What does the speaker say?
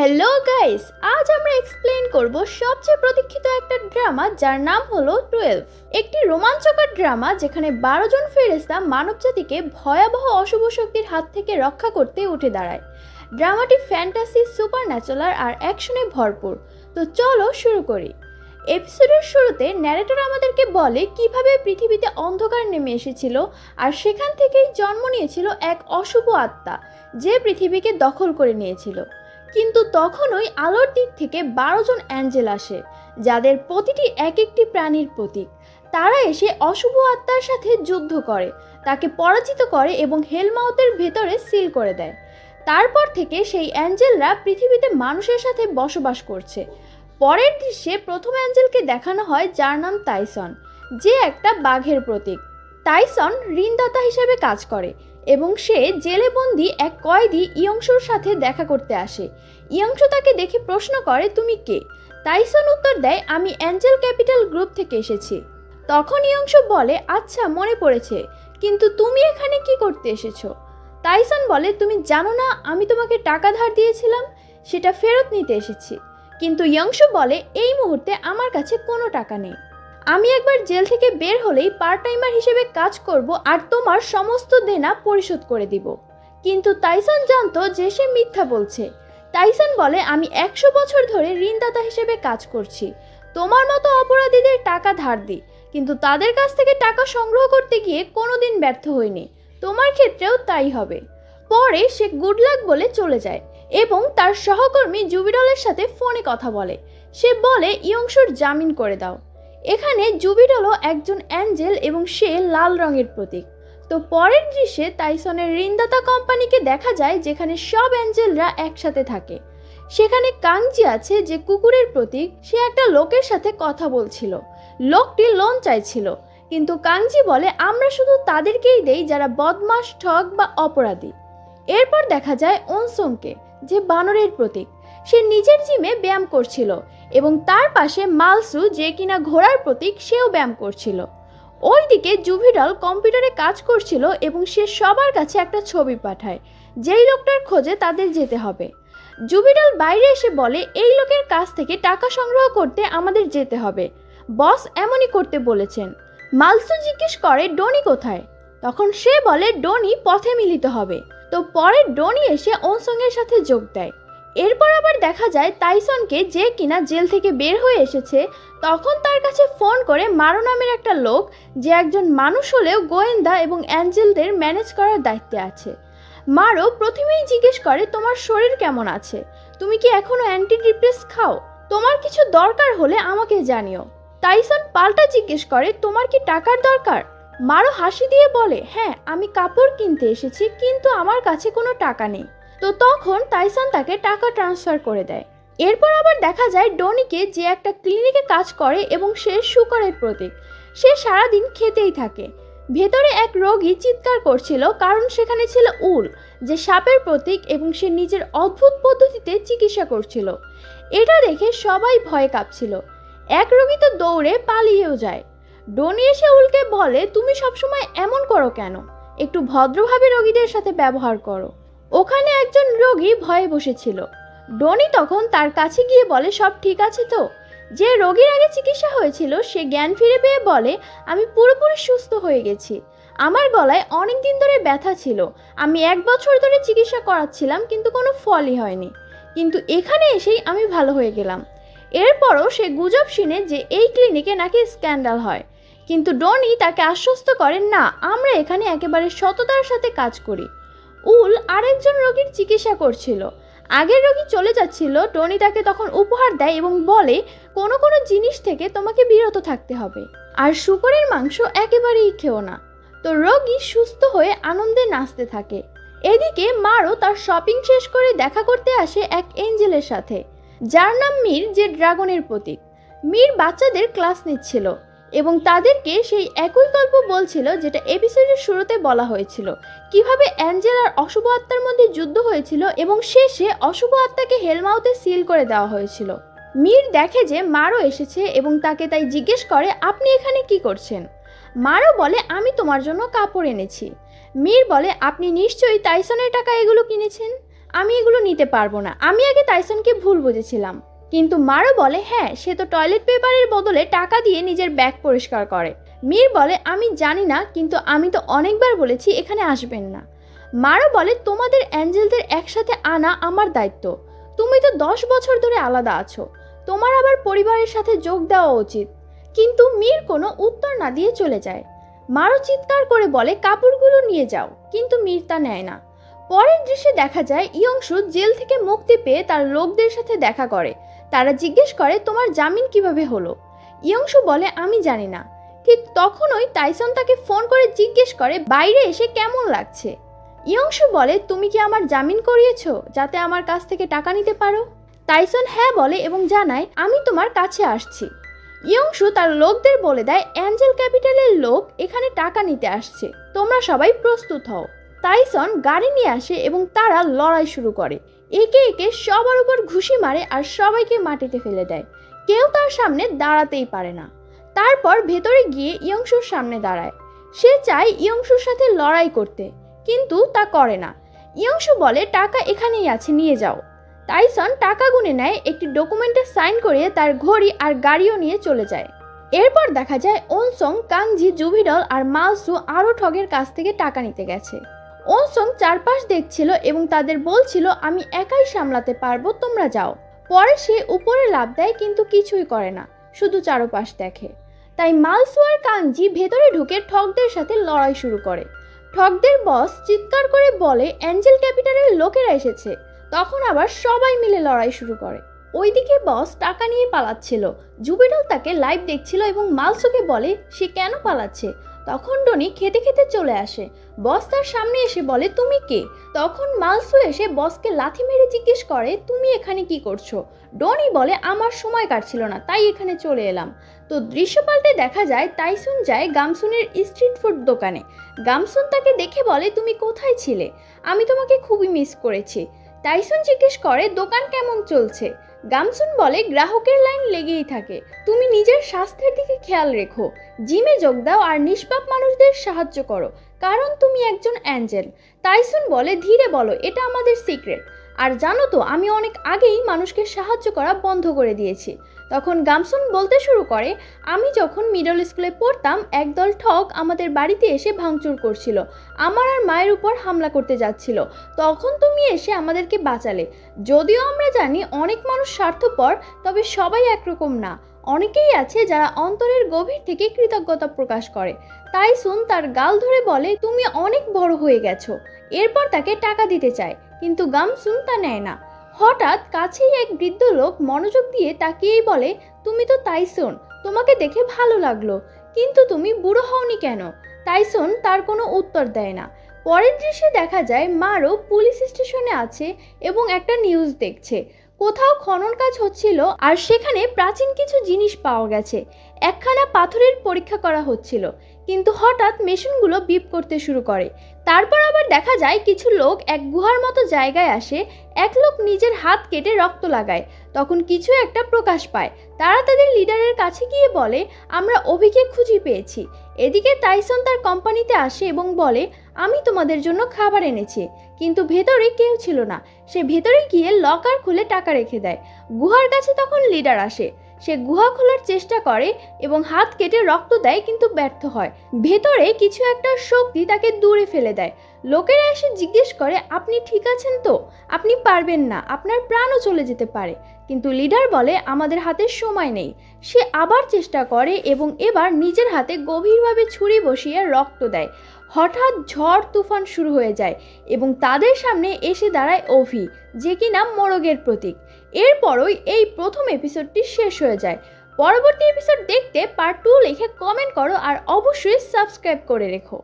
Hello guys আজ আমরা explain করব সবচেয়ে প্রতীক্ষিত একটা ড্রামা যার নাম হলো টুয়েলভ একটি রোমাঞ্চকর ড্রামা যেখানে বারো জন ফেরেস্তা মানবজাতিকে ভয়াবহ অশুভ শক্তির হাত থেকে রক্ষা করতে উঠে দাঁড়ায়। ড্রামাটি ফ্যান্টাসি সুপার ন্যাচুরাল আর অ্যাকশনে ভরপুর। তো চলো শুরু করি। এপিসোডের শুরুতে ন্যারেটর আমাদেরকে বলে কীভাবে পৃথিবীতে অন্ধকার নেমে এসেছিল আর সেখান থেকেই জন্ম নিয়েছিল এক অশুভ আত্মা, যে পৃথিবীকে দখল করে নিয়েছিল। কিন্তু তখনই আলোর দিক থেকে বারো জন অ্যাঞ্জেল আসে, যাদের প্রতিটি এক একটি প্রাণীর প্রতীক। তারা এসে অশুভ আত্মার সাথে যুদ্ধ করে, তাকে পরাজিত করে এবং হেলমাউথের ভেতরে সিল করে দেয়। তারপর থেকে সেই অ্যাঞ্জেলরা পৃথিবীতে মানুষের সাথে বসবাস করছে। পরের দৃশ্যে প্রথম অ্যাঞ্জেলকে দেখানো হয় যার নাম তাইসন যে একটা বাঘের প্রতীক। তাইসন ঋণদাতা হিসেবে কাজ করে। এবং সে জেলে বন্দি এক কয়েদি ইয়ংশুর সাথে দেখা করতে আসে। ইয়ংশু তাকে দেখে প্রশ্ন করে, তুমি কে? তাইসন উত্তর দেয়, আমি অ্যাঞ্জেল ক্যাপিটাল গ্রুপ থেকে এসেছি। তখন ইয়ংশু বলে আচ্ছা মনে পড়েছে, কিন্তু তুমি এখানে কি করতে এসেছ? তাইসন বলে, তুমি জানো না, আমি তোমাকে টাকা ধার দিয়েছিলাম, সেটা ফেরত নিতে এসেছি। কিন্তু ইয়ংশু বলে, এই মুহূর্তে আমার কাছে কোনো টাকা নেই। আমি একবার জেল থেকে বের হলেই পার্ট টাইমার হিসেবে কাজ করব আর তোমার সমস্ত দেনা পরিশোধ করে দিব। কিন্তু তাইসান জানতো যে সে মিথ্যা বলছে। তাইসন বলে, আমি একশো বছর ধরে ঋণদাতা হিসেবে কাজ করছি। তোমার মতো অপরাধীদের টাকা ধার দিই। কিন্তু তাদের কাছ থেকে টাকা সংগ্রহ করতে গিয়ে কোনোদিন ব্যর্থ হইনি। তোমার ক্ষেত্রেও তাই হবে। পরে সে গুড লাক বলে চলে যায় এবং তার সহকর্মী জুবিডলের সাথে ফোনে কথা বলে। সে বলে, ইয়ংশুর জামিন করে দাও। এখানে জুবিডলও একজন অ্যাঞ্জেল এবং সে লাল রঙের প্রতীক। তো পরের দৃশ্যে তাইসনের ঋণদাতা কোম্পানিকে দেখা যায় যেখানে সব অ্যাঞ্জেলরা একসাথে থাকে। সেখানে কাংজি আছে যে কুকুরের প্রতীক, সে একটা লোকের সাথে কথা বলছিল। লোকটি লোন চাইছিল, কিন্তু কাংজি বলে, আমরা শুধু তাদেরকেই দেই যারা বদমাস ঠগ বা অপরাধী। এরপর দেখা যায় অনসংকে যে বানরের প্রতীক। সে নিজের জিমে ব্যায়াম করছিল এবং তার পাশে মালসু যে কিনা ঘোড়ার প্রতীক সেও ব্যায়াম করছিল। ওইদিকে জুভিডল কম্পিউটারে কাজ করছিল এবং সে সবার কাছে একটা ছবি পাঠায়, যেই লোকটার খোঁজে তাদের যেতে হবে। জুবিডল বাইরে এসে বলে, এই লোকের কাছ থেকে টাকা সংগ্রহ করতে আমাদের যেতে হবে। বস এমনই করতে বলেছেন। মালসু জিজ্ঞেস করে, ডনি কোথায়? তখন সে বলে, ডনি পথে মিলিত হবে। তো পরে ডনি এসে ওনসংয়ের সাথে যোগ দেয়। এরপর আবার দেখা যায় তাইসনকে যে কিনা জেল থেকে বের হয়ে এসেছে, তখন তার কাছে ফোন করে মারো নামের একটা লোক যে একজন মানুষ হলেও গোয়েন্দা এবং অ্যাঞ্জেলদের ম্যানেজ করার দায়িত্বে আছে। মারো, প্রথমেই জিজ্ঞেস করে, তোমার শরীর কেমন আছে? তুমি কি এখনও অ্যান্টি ডিপ্রেস খাও? তোমার কিছু দরকার হলে আমাকে জানিও। তাইসন পাল্টা জিজ্ঞেস করে, তোমার কি টাকার দরকার? মারো হাসি দিয়ে বলে হ্যাঁ আমি কাপড় কিনতে এসেছি, কিন্তু আমার কাছে কোনো টাকা নেই। তো তখন তাইসন তাকে টাকা ট্রান্সফার করে দেয়। এরপর আবার দেখা যায় ডনিকে যে একটা ক্লিনিকে কাজ করে এবং সে শুকরের প্রতীক। সে সারাদিন খেতেই থাকে। ভেতরে এক রোগী চিৎকার করছিল, কারণ সেখানে ছিল উল, যে সাপের প্রতীক এবং সে নিজের অদ্ভুত পদ্ধতিতে চিকিৎসা করছিল। এটা দেখে সবাই ভয়ে কাঁপছিল। এক রোগী তো দৌড়ে পালিয়েও যায়। ডনি এসে উলকে বলে, তুমি সবসময় এমন করো কেন? একটু ভদ্রভাবে রোগীদের সাথে ব্যবহার করো। ওখানে একজন রোগী ভয়ে বসেছিল। ডনি তখন তার কাছে গিয়ে বলে, সব ঠিক আছে তো? যে রোগীর আগে চিকিৎসা হয়েছিল, সে জ্ঞান ফিরে পেয়ে বলে, আমি পুরোপুরি সুস্থ হয়ে গেছি। আমার গলায় অনেক দিন ধরে ব্যথা ছিল। আমি এক বছর ধরে চিকিৎসা করাচ্ছিলাম, কিন্তু কোনো ফলই হয়নি। কিন্তু এখানে এসেই আমি ভালো হয়ে গেলাম। এরপরও সে গুজব শুনে যে এই ক্লিনিকে নাকি স্ক্যান্ডাল হয়। কিন্তু ডনি তাকে আশ্বস্ত করেন না, আমরা এখানে একেবারে সততার সাথে কাজ করি। উল আরেকজন রোগীর চিকিৎসা করছিল। আগের রোগী চলে যাচ্ছিল, টনি তাকে তখন উপহার দেয় এবং বলে, কোনো কোনো জিনিস থেকে তোমাকে বিরত থাকতে হবে। আর শুকরের মাংস একেবারেই খেও না তো রোগী সুস্থ হয়ে আনন্দে নাচতে থাকে। এদিকে মারও তার শপিং শেষ করে দেখা করতে আসে এক এঞ্জেলের সাথে, যার নাম মীর, যে ড্রাগনের প্রতীক। মীর বাচ্চাদের ক্লাস নিচ্ছিল। এবং তাদেরকে সেই একই গল্প বলছিল যেটা এপিসোডের শুরুতে বলা হয়েছিল। কীভাবে অ্যাঞ্জেল আর অশুভ আত্মার মধ্যে যুদ্ধ হয়েছিল এবং শেষে অশুভ আত্মাকে হেলমাউতে সিল করে দেওয়া হয়েছিল। মীর দেখে যে মারও এসেছে এবং তাকে তাই জিজ্ঞেস করে, আপনি এখানে কি করছেন? মারও বলে, আমি তোমার জন্য কাপড় এনেছি। মীর বলে, আপনি নিশ্চয়ই তাইসনের টাকা এগুলো কিনেছেন? আমি এগুলো নিতে পারব না। আমি আগে তাইসনকে ভুল বুঝেছিলাম। কিন্তু মারও বলে হ্যাঁ সে তো টয়লেট পেপারের বদলে টাকা দিয়ে নিজের ব্যাগ পরিষ্কার করে। মীর বলে, আমি জানি না, কিন্তু আমি তো অনেকবার বলেছি এখানে আসবেন না। মারও বলে, তোমাদের অ্যাঞ্জেলদের একসাথে আনা আমার দায়িত্ব। তুমি তো দশ বছর ধরে আলাদা আছো। তোমার আবার পরিবারের সাথে যোগ দেওয়া উচিত। কিন্তু মীর কোনো উত্তর না দিয়ে চলে যায়। মারও চিৎকার করে বলে, কাপড়গুলো নিয়ে যাও। কিন্তু মীর তা নেয় না। পরের দৃশ্যে দেখা যায়, ইয়ংশু জেল থেকে মুক্তি পেয়ে তার লোকদের সাথে দেখা করে। তারা জিজ্ঞেস করে, তোমার জামিন কীভাবে হলো? ইয়ংশু বলে, আমি জানি না। ঠিক তখনই টাইসন তাকে ফোন করে জিজ্ঞেস করে, বাইরে এসে কেমন লাগছে? ইয়ংশু বলে, তুমি কি আমার জামিন করিয়েছো যাতে আমার কাছ থেকে টাকা নিতে পারো? টাইসন হ্যাঁ বলে এবং জানায়, আমি তোমার কাছে আসছি। ইয়ংশু তার লোকদের বলে দেয়, অ্যাঞ্জেল ক্যাপিটালের লোক এখানে টাকা নিতে আসছে। তোমরা সবাই প্রস্তুত হও। টাইসন গাড়ি নিয়ে আসে এবং তারা লড়াই শুরু করে। একে একে সবার উপর ঘুষি মারে আর সবাইকে মাটিতে ফেলে দেয়। কেউ তার সামনে দাঁড়াতেই পারে না। তারপর ভেতরে গিয়ে ইয়ংশুর সামনে দাঁড়ায়। সে চায় ইয়ংশুর সাথে লড়াই করতে, কিন্তু তা করে না। ইয়ংশু বলে, টাকা এখানেই আছে, নিয়ে যাও। টাইসন টাকা গুনে নেয়, একটি ডকুমেন্টে সাইন করিয়ে তার ঘড়ি আর গাড়িও নিয়ে চলে যায়। এরপর দেখা যায়, ওনসং কাংজি জুভিডল আর মালসু আরও ঠগের কাছ থেকে টাকা নিতে গেছে। ওনসং চারপাশ দেখছিল এবং তাদের বলছিল, আমি একাই সামলাতে পারব, তোমরা যাও। পরে সে উপরে লাভ দেয়, কিন্তু কিছুই করে না, শুধু চারপাশ দেখে। তাই মালসু আর কাঞ্জি ভেতরে ঢুকে ঠগদের সাথে লড়াই শুরু করে। ঠগদের বস চিৎকার করে বলে, অ্যাঞ্জেল ক্যাপিটালের লোকেরা এসেছে। তখন আবার সবাই মিলে লড়াই শুরু করে। ওইদিকে বস টাকা নিয়ে পালাচ্ছিল। জুবিডল তাকে লাইভ দেখছিল এবং মালসুকে বলে, সে কেন পালাচ্ছে? তখন ডনি খেতে খেতে চলে আসে। বস তার সামনে এসে বলে, তুমি কে? তখন মালসু এসে বসকে লাথি মেরে জিজ্ঞেস করে, তুমি এখানে কি করছ? ডনি বলে, আমার সময় কাটছিল না, তাই এখানে চলে এলাম। তো দৃশ্য পাল্টে দেখা যায়, তাইসুন যায় গামসুনের স্ট্রিট ফুড দোকানে। গামসুন তাকে দেখে বলে, তুমি কোথায় ছিলে? আমি তোমাকে খুবই মিস করেছি। টাইসন জিজ্ঞেস করে, দোকান কেমন চলছে? গামসুন বলে, গ্রাহকের লাইন লেগেই থাকে। তুমি নিজের স্বাস্থ্যের দিকে খেয়াল রেখো। জিমে যোগ দাও আর নিষ্পাপ মানুষদের সাহায্য করো। কারণ তুমি একজন অ্যাঞ্জেল। তাইসুন বলে, ধীরে বলো, এটা আমাদের সিক্রেট। আর জানো তো, আমি অনেক আগেই মানুষকে সাহায্য করা বন্ধ করে দিয়েছি। তখন গামসুন বলতে শুরু করে, আমি যখন মিডল স্কুলে পড়তাম, একদল ঠক আমাদের বাড়িতে এসে ভাঙচুর করছিল। আমার আর মায়ের উপর হামলা করতে যাচ্ছিল। তখন তুমি এসে আমাদেরকে বাঁচালে। যদিও আমরা জানি অনেক মানুষ স্বার্থপর, তবে সবাই একরকম না। অনেকেই আছে যারা অন্তরের গভীর থেকে কৃতজ্ঞতা প্রকাশ করে। তাই সুন তার গাল ধরে বলে, তুমি অনেক বড় হয়ে গেছো। এরপর তাকে টাকা দিতে চায় কিন্তু গামসুন তা নেয় না। হঠাৎ কাছেই এক বৃদ্ধ লোক মনোযোগ দিয়ে তাকিয়েই বলে, তুমি তো তাইসুন, তোমাকে দেখে ভালো লাগল। কিন্তু তুমি বুড়ো হওনি কেন? তাইসন তার কোনো উত্তর দেয় না। পরের দৃশ্যে দেখা যায়, মারও পুলিশ স্টেশনে আছে এবং একটা নিউজ দেখছে। কোথাও খনন কাজ হচ্ছিল আর সেখানে প্রাচীন কিছু জিনিস পাওয়া গেছে। একখানা পাথরের পরীক্ষা করা হচ্ছিল। কিন্তু হঠাৎ মেশিনগুলো বিপ করতে শুরু করে। তারপর আবার দেখা যায় কিছু লোক এক গুহার মতো জায়গায় আসে, এক লোক নিজের হাত কেটে রক্ত লাগায়। তখন কিছু একটা প্রকাশ পায়। তারা তাদের লিডারের কাছে গিয়ে বলে, আমরা অভিকে খুঁজে পেয়েছি। এদিকে টাইসন তার কোম্পানিতে আসে এবং বলে, আমি তোমাদের জন্য খাবার এনেছি। কিন্তু ভেতরে কেউ ছিল না। সে ভেতরে গিয়ে লকার খুলে টাকা রেখে দেয়। গুহার কাছে তখন লিডার আসে। সে গুহা খোলার চেষ্টা করে এবং হাত কেটে রক্ত দেয় কিন্তু ব্যর্থ হয়। ভেতরে কিছু একটা শক্তি তাকে দূরে ফেলে দেয়। লোকেরা এসে জিজ্ঞেস করে, আপনি ঠিক আছেন তো? আপনি পারবেন না। আপনার প্রাণও চলে যেতে পারে। কিন্তু লিডার বলে, আমাদের হাতে সময় নেই। সে আবার চেষ্টা করে এবং এবার নিজের হাতে গভীরভাবে ছুরি বসিয়ে রক্ত দেয়। হঠাৎ ঝড় তুফান শুরু হয়ে যায় এবং তাদের সামনে এসে দাঁড়ায় অভি, যে কিনা মোরগের প্রতীক। এরপরই এই প্রথম এপিসোডটি শেষ হয়ে যায়। পরবর্তী এপিসোড দেখতে পার্ট টু লিখে কমেন্ট করো আর অবশ্যই সাবস্ক্রাইব করে রেখো।